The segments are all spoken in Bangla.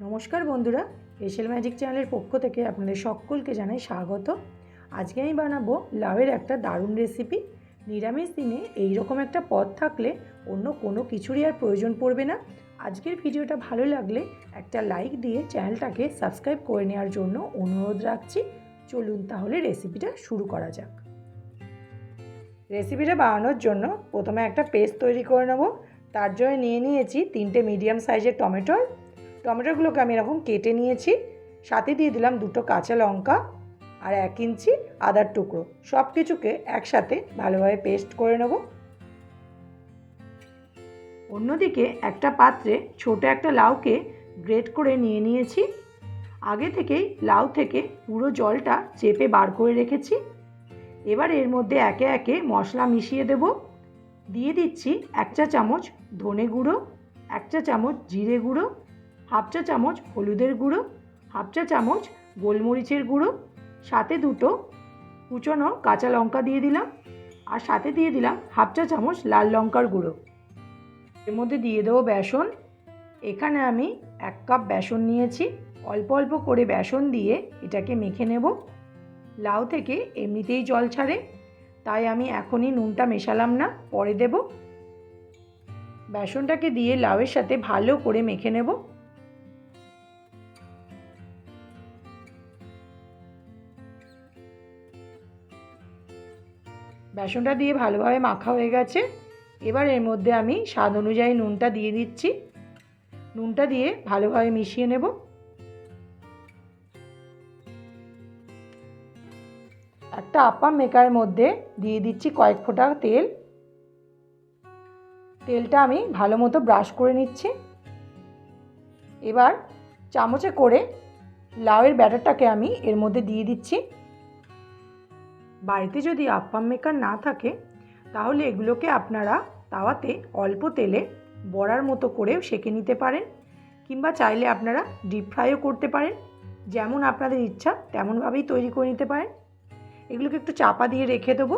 নমস্কার বন্ধুরা এশিয়াল ম্যাজিক চ্যানেলের পক্ষ থেকে আপনাদের সকলকে জানাই স্বাগত। আজকে আমি বানাবো লাউয়ের একটা দারুণ রেসিপি নিরামিষ দিনে এই রকম একটা পদ থাকলে অন্য কোনো কিছুরই আর প্রয়োজন পড়বে না। আজকের ভিডিওটা ভালো লাগলে একটা লাইক দিয়ে চ্যানেলটাকে সাবস্ক্রাইব করে নেওয়ার জন্য অনুরোধ রাখছি। চলুন তাহলে রেসিপিটা শুরু করা যাক। রেসিপিটা বানানোর জন্য প্রথমে একটা পেস্ট তৈরি করে নেব। তার জন্য নিয়ে নিয়েছি তিনটে মিডিয়াম সাইজের টমেটোর। টমেটোগুলোকে আমি এরকম কেটে নিয়েছি। সাথে দিয়ে দিলাম দুটো কাঁচা লঙ্কা আর এক ইঞ্চি আদার টুকরো। সব কিছুকে একসাথে ভালোভাবে পেস্ট করে নেব। অন্যদিকে একটা পাত্রে ছোট একটা লাউকে গ্রেট করে নিয়ে নিয়েছি। আগে থেকেই লাউ থেকে পুরো জলটা চেপে বার করে রেখেছি। এবার এর মধ্যে একে একে মশলা মিশিয়ে দেব। দিয়ে দিচ্ছি এক চা চামচ ধনে গুঁড়ো, এক চা চামচ জিরে গুঁড়ো হাফ চা চামচ হলুদের গুঁড়ো, হাফ চা চামচ গোলমরিচের গুঁড়ো, সাথে দুটো কুচনো কাঁচা লঙ্কা দিয়ে দিলাম আর সাথে দিয়ে দিলাম হাফ চা চামচ লাল লঙ্কার গুঁড়ো। এর মধ্যে দিয়ে দেবো বেসন। এখানে আমি এক কাপ বেসন নিয়েছি। অল্প অল্প করে বেসন দিয়ে এটাকে মেখে নেব। লাউ থেকে এমনিতেই জল ছাড়ে, তাই আমি এখনই নুনটা মেশালাম না, পরে দেব। বেসনটাকে দিয়ে লাউয়ের সাথে ভালো করে মেখে নেব। বেসনটা দিয়ে ভালোভাবে মাখা হয়ে গেছে। এবার এর মধ্যে আমি স্বাদ অনুযায়ী নুনটা দিয়ে দিচ্ছি। নুনটা দিয়ে ভালোভাবে মিশিয়ে নেব। একটা আপ্পাম মেকারের মধ্যে দিয়ে দিচ্ছি কয়েক ফোঁটা তেল। তেলটা আমি ভালো মতো ব্রাশ করে নিচ্ছি। এবার চামচে করে লাউয়ের ব্যাটারটাকে আমি এর মধ্যে দিয়ে দিচ্ছি। বাড়িতে যদি আপ্পাম মেকার না থাকে, তাহলে এগুলোকে আপনারা তাওয়াতে অল্প তেলে বড়ার মতো করেও সেঁকে নিতে পারেন কিংবা চাইলে আপনারা ডিপ ফ্রাইও করতে পারেন। যেমন আপনাদের ইচ্ছা, তেমনভাবেই তৈরি করে নিতে পারেন। এগুলোকে একটু চাপা দিয়ে রেখে দেবো।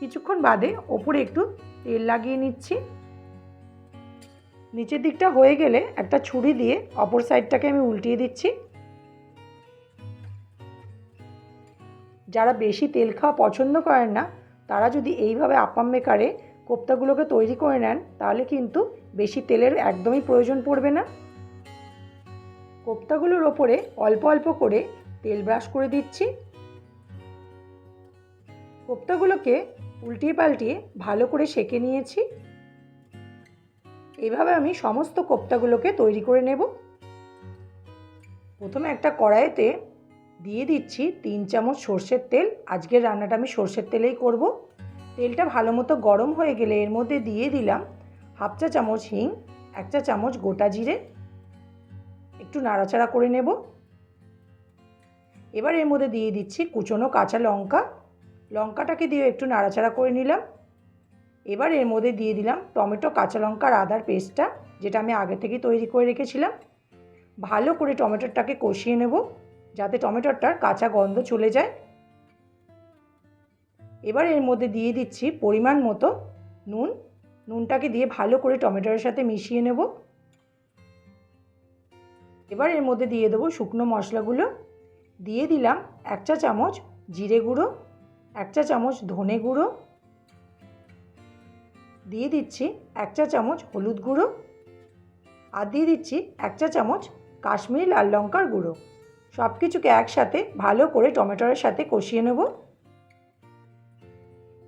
কিছুক্ষণ বাদে ওপরে একটু তেল লাগিয়ে নিচ্ছি। নিচের দিকটা হয়ে গেলে একটা ছুরি দিয়ে অপর সাইডটাকে আমি উল্টিয়ে দিচ্ছি। যারা বেশি তেল খাওয়া পছন্দ করেন না, তারা যদি এইভাবে আপাম মেকারে কোপ্তাগুলোকে তৈরি করে নেন, তাহলে কিন্তু বেশি তেলের একদমই প্রয়োজন পড়বে না। কোপ্তাগুলোর ওপরে অল্প অল্প করে তেল ব্রাশ করে দিচ্ছি। কোপ্তাগুলোকে উল্টিয়ে পাল্টিয়ে ভালো করে সেঁকে নিয়েছি। এইভাবে আমি সমস্ত কোপ্তাগুলোকে তৈরি করে নেব। প্রথমে একটা কড়াইতে দিয়ে দিচ্ছি তিন চামচ সর্ষের তেল। আজকের রান্নাটা আমি সর্ষের তেলেই করব। তেলটা ভালো মতো গরম হয়ে গেলে এর মধ্যে দিয়ে দিলাম হাফ চা চামচ হিং, এক চা চামচ গোটা জিরে। একটু নাড়াচাড়া করে নেব। এবার এর মধ্যে দিয়ে দিচ্ছি কুচনো কাঁচা লঙ্কা। লঙ্কাটাকে দিয়ে একটু নাড়াচাড়া করে নিলাম। এবার এর মধ্যে দিয়ে দিলাম টমেটো, কাঁচা লঙ্কার আদার পেস্টটা, যেটা আমি আগে থেকে তৈরি করে রেখেছিলাম। ভালো করে টমেটোটাকে কষিয়ে নেব। যাতে টমেটোটার কাঁচা গন্ধ চলে যায়। এবার এর মধ্যে দিয়ে দিচ্ছি পরিমাণ মতো নুন। নুনটাকে দিয়ে ভালো করে টমেটোর সাথে মিশিয়ে নেব। এবার এর মধ্যে দিয়ে দেবো শুকনো মশলাগুলো। দিয়ে দিলাম এক চা চামচ জিরে গুঁড়ো, এক চা চামচ ধনে গুঁড়ো। দিয়ে দিচ্ছি এক চা চামচ হলুদ গুঁড়ো। আর দিয়ে দিচ্ছি এক চা চামচ কাশ্মীরি লাল লঙ্কার গুঁড়ো। সব কিছুকে একসাথে ভালো করে টমেটোর সাথে কষিয়ে নেব।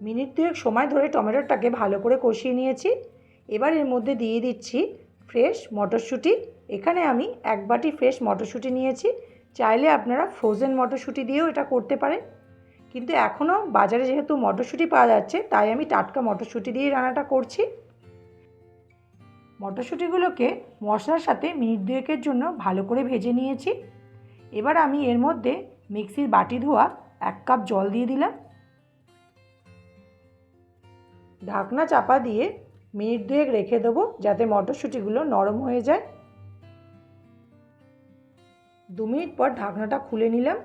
মিনিট দুয়েক সময় ধরে টমেটোটাকে ভালো করে কষিয়ে নিয়েছি। এবার এর মধ্যে দিয়ে দিচ্ছি ফ্রেশ মটরশুঁটি। এখানে আমি এক বাটি ফ্রেশ মটরশুঁটি নিয়েছি। চাইলে আপনারা ফ্রোজেন মটরশুঁটি দিয়েও এটা করতে পারেন। কিন্তু এখনও বাজারে যেহেতু মটরশুঁটি পাওয়া যাচ্ছে, তাই আমি টাটকা মটরশুঁটি দিয়ে রান্নাটা করছি। মটরশুঁটিগুলোকে মশলার সাথে মিনিট দুয়েকের জন্য ভালো করে ভেজে নিয়েছি। এবার আমি এর মধ্যে মিক্সির বাটি ধোয়া এক কাপ জল দিয়ে দিলাম। ঢাকনা চাপা দিয়ে মিনিট দুয়েক রেখে দেবো যাতে মটরশুঁটিগুলো নরম হয়ে যায়। দু মিনিট পর ঢাকনাটা খুলে নিলাম।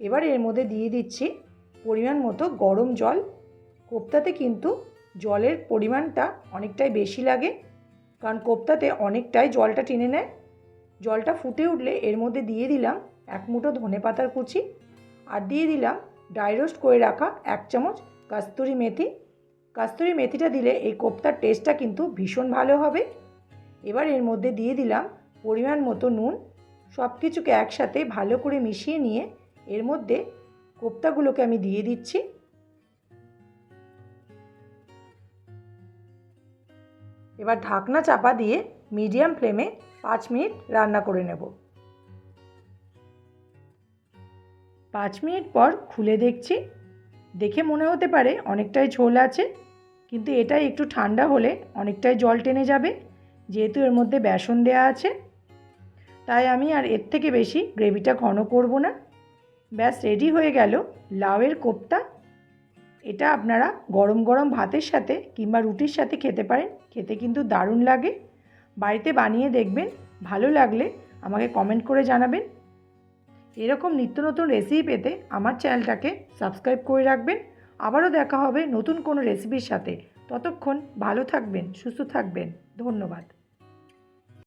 এবার এর মধ্যে দিয়ে দিচ্ছি পরিমাণ মতো গরম জল। কোপ্তাতে কিন্তু জলের পরিমাণটা অনেকটাই বেশি লাগে, কারণ কোপ্তাতে অনেকটাই জলটা টেনে নেয়। জলটা ফুটে উঠলে এর মধ্যে দিয়ে দিলাম এক মুঠো ধনে পাতার কুচি আর দিয়ে দিলাম ড্রাই রোস্ট করে রাখা এক চামচ কাস্তুরি মেথি। কাস্তুরি মেথিটা দিলে এই কোপ্তার টেস্টটা কিন্তু ভীষণ ভালো হবে। এবার এর মধ্যে দিয়ে দিলাম পরিমাণ মতো নুন। সব কিছুকে একসাথে ভালো করে মিশিয়ে নিয়ে এর মধ্যে কোপ্তাগুলোকে আমি দিয়ে দিচ্ছি। এবার ঢাকনা চাপা দিয়ে মিডিয়াম ফ্লেমে পাঁচ মিনিট রান্না করে নেব। পাঁচ মিনিট পর খুলে দেখছি। দেখে মনে হতে পারে অনেকটাই ঝোল আছে, কিন্তু এটা একটু ঠান্ডা হলে অনেকটাই জল টেনে যাবে, যেহেতু এর মধ্যে বেসন দেওয়া আছে। তাই আমি আর এর থেকে বেশি গ্রেভিটা ঘন করব না। ব্যাস, রেডি হয়ে গেল লাউয়ের কোপ্তা। এটা আপনারা গরম গরম ভাতের সাথে কিংবা রুটির সাথে খেতে পারেন, খেতে কিন্তু দারুণ লাগে। বাড়িতে বানিয়ে দেখবেন, ভালো লাগলে আমাকে কমেন্ট করে জানাবেন। এরকম নিত্য নতুন রেসিপি পেতে আমার চ্যানেলটাকে সাবস্ক্রাইব করে রাখবেন। আবারও দেখা হবে নতুন কোনো রেসিপির সাথে। ততক্ষণ ভালো থাকবেন, সুস্থ থাকবেন। ধন্যবাদ।